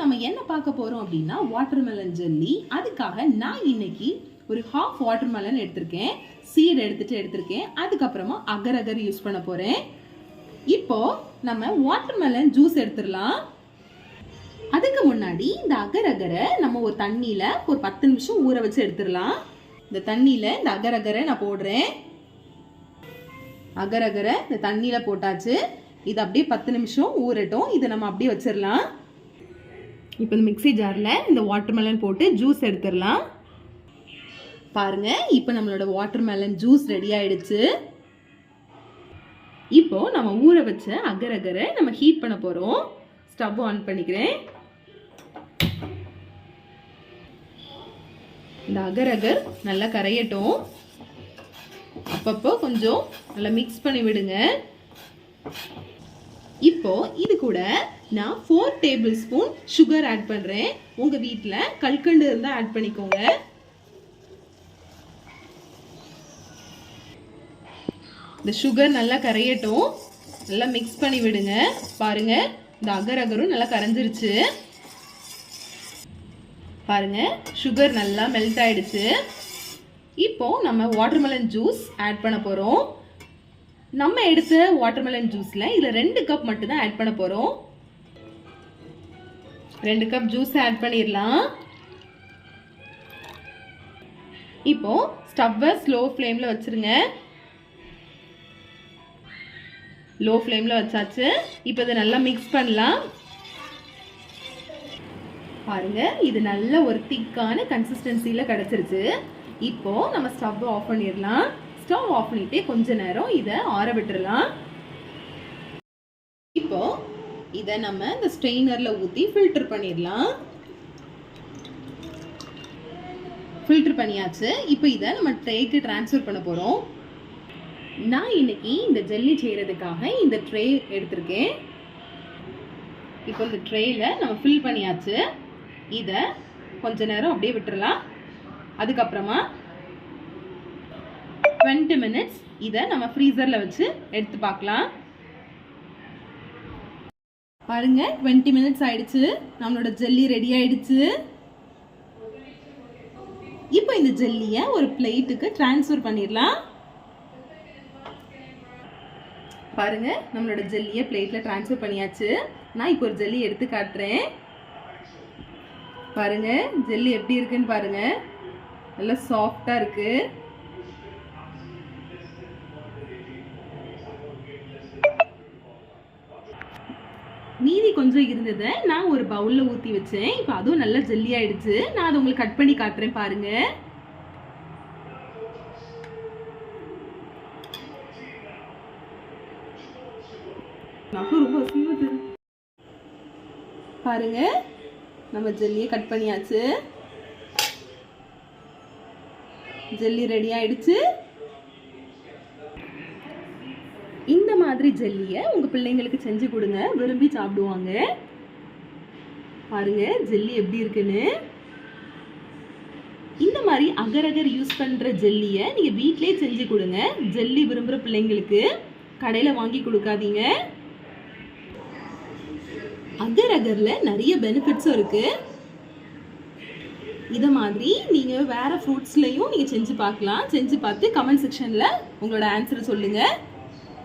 நம்ம என்ன பார்க்க போறோம் அப்படின்னா வாட்டர்மெலன் ஜெல்லி அதுக்காக நான் இன்னைக்கு ஒரு ஹாஃப் வாட்டர்மெலன் எடுத்திருக்கேன். சீட் எடுத்துட்டு எடுத்திருக்கேன். அதுக்கப்புறமா அகர் அகர் யூஸ் பண்ண போறேன். இப்போ நம்ம வாட்டர்மெலன் ஜூஸ் எடுத்துடலாம். அதுக்கு முன்னாடி இந்த அகர் அகரை நம்ம ஒரு தண்ணியில் ஒரு பத்து நிமிஷம் ஊற வச்சு எடுத்துடலாம். இந்த தண்ணியில் இந்த அகர் அகரை நான் போடுறேன். அகர் அகரை இந்த தண்ணியில் போட்டாச்சு. இது அப்படியே பத்து நிமிஷம் ஊறட்டும். இதை நம்ம அப்படியே வச்சிடலாம். இப்போ இந்த மிக்ஸி ஜாரில் இந்த வாட்டர்மெலன் போட்டு ஜூஸ் எடுத்துடலாம். பாருங்கள் இப்போ நம்மளோட வாட்டர்மெலன் ஜூஸ் ரெடி ஆயிடுச்சு. இப்போது நம்ம ஊற வச்ச அகர் அகரை நம்ம ஹீட் பண்ண போகிறோம் ஸ்டவ் ஆன் பண்ணிக்கிறேன். இந்த அகர் அகர் நல்லா கரையட்டும். அப்பப்போ கொஞ்சம் நல்லா மிக்ஸ் பண்ணி விடுங்க. இப்போ இது கூட நான் four tablespoon sugar add பண்ணுறேன் உங்கள் வீட்டில் கல்கண்டு இருந்தால் ஆட் பண்ணிக்கோங்க. இந்த சுகர் நல்லா கரையட்டும். நல்லா மிக்ஸ் பண்ணி விடுங்க. பாருங்க இந்த அகர் அகரும் நல்லா கரைஞ்சிருச்சு. பாருங்க சுகர் நல்லா மெல்ட் ஆயிடுச்சு. இப்போ நம்ம வாட்டர்மெலன் ஜூஸ் ஆட் பண்ண போகிறோம் நம்ம எடுத்த வாட்டர்மெலன் ஜூஸில் இதில் ரெண்டு கப் மட்டும் தான் ஆட் பண்ண போகிறோம் ரெண்டு கப் ஜூஸ் ஆட் பண்ணிடலாம். இப்போ ஸ்டவ்வை ஸ்லோ ஃப்ளேமில் வச்சிருங்க. லோ ஃப்ளேமில் வச்சாச்சு. இப்போ இதை நல்லா மிக்ஸ் பண்ணலாம். பாருங்க இது நல்ல ஒரு திக்கான கன்சிஸ்டன்சியில் கிடச்சிருச்சு. இப்போது நம்ம ஸ்டவ்வை ஆஃப் பண்ணிடலாம். ஸ்டவ் ஆஃப் பண்ணிட்டு கொஞ்ச நேரம் இதை ஆற விட்டுறலாம். இப்போ இதை நம்ம இந்த ஸ்ட்ரெயினரில் ஊற்றி ஃபில்டர் பண்ணிடலாம். ஃபில்டர் பண்ணியாச்சு. இப்போ இதை நம்ம ட்ரேக்கு ட்ரான்ஸ்ஃபர் பண்ண போகிறோம் நான் இன்னைக்கு இந்த ஜெல்லி செய்கிறதுக்காக இந்த ட்ரே எடுத்திருக்கேன். இப்போ இந்த ட்ரேயில் நம்ம ஃபில் பண்ணியாச்சு. இதை கொஞ்ச நேரம் அப்படியே விட்டுறலாம். அதுக்கப்புறமா டுவெண்ட்டி மினிட்ஸ் இதை நம்ம ஃப்ரீசரில் வச்சு எடுத்து பார்க்கலாம். பாருங்க டுவெண்ட்டி மினிட்ஸ் ஆயிடுச்சு. நம்மளோட ஜெல்லி ரெடி ஆயிடுச்சு. இப்போ இந்த ஜெல்லியை ஒரு பிளேட்டுக்கு ட்ரான்ஸ்ஃபர் பண்ணிடலாம். பாருங்க நம்மளோட ஜெல்லியை பிளேட்டில் ட்ரான்ஸ்ஃபர் பண்ணியாச்சு. நான் இப்போ ஒரு ஜெல்லி எடுத்து காட்டுறேன். பாருங்க ஜெல்லி எப்படி இருக்குன்னு பாருங்க. நல்லா சாஃப்டாக இருக்குது மீதி கொஞ்சம் இருந்ததை நான் ஒரு பவுல்ல ஊத்தி வச்சேன். இப்போ அதுவும் நல்லா ஜெல்லி ஆயிடுச்சு. நான் அதை உங்களுக்கு கட் பண்ணி காட்டுறேன் பாருங்க. ரொம்ப பாருங்க. நம்ம ஜெல்லியை கட் பண்ணியாச்சு. ஜெல்லி ரெடி ஆயிடுச்சு. மாதிரி ஜெல்லியை உங்க பிள்ளைங்களுக்கு செஞ்சு கொடுங்க. விரும்பி சாப்பிடுவாங்க. பாருங்க ஜெல்லி எப்படி இருக்குன்னு. இந்த மாதிரி அகரகர் யூஸ் பண்ணுற ஜெல்லியை நீங்கள் வீட்டிலே செஞ்சு கொடுங்க. ஜெல்லி விரும்புகிற பிள்ளைங்களுக்கு கடையில் வாங்கி கொடுக்காதீங்க. அகர் நிறைய பெனிஃபிட்ஸும் இருக்கு. இதை மாதிரி நீங்கள் வேற ஃப்ரூட்ஸ்லயும் நீங்கள் செஞ்சு பார்க்கலாம். செஞ்சு பார்த்து கமெண்ட் செக்ஷன்ல உங்களோட ஆன்சரை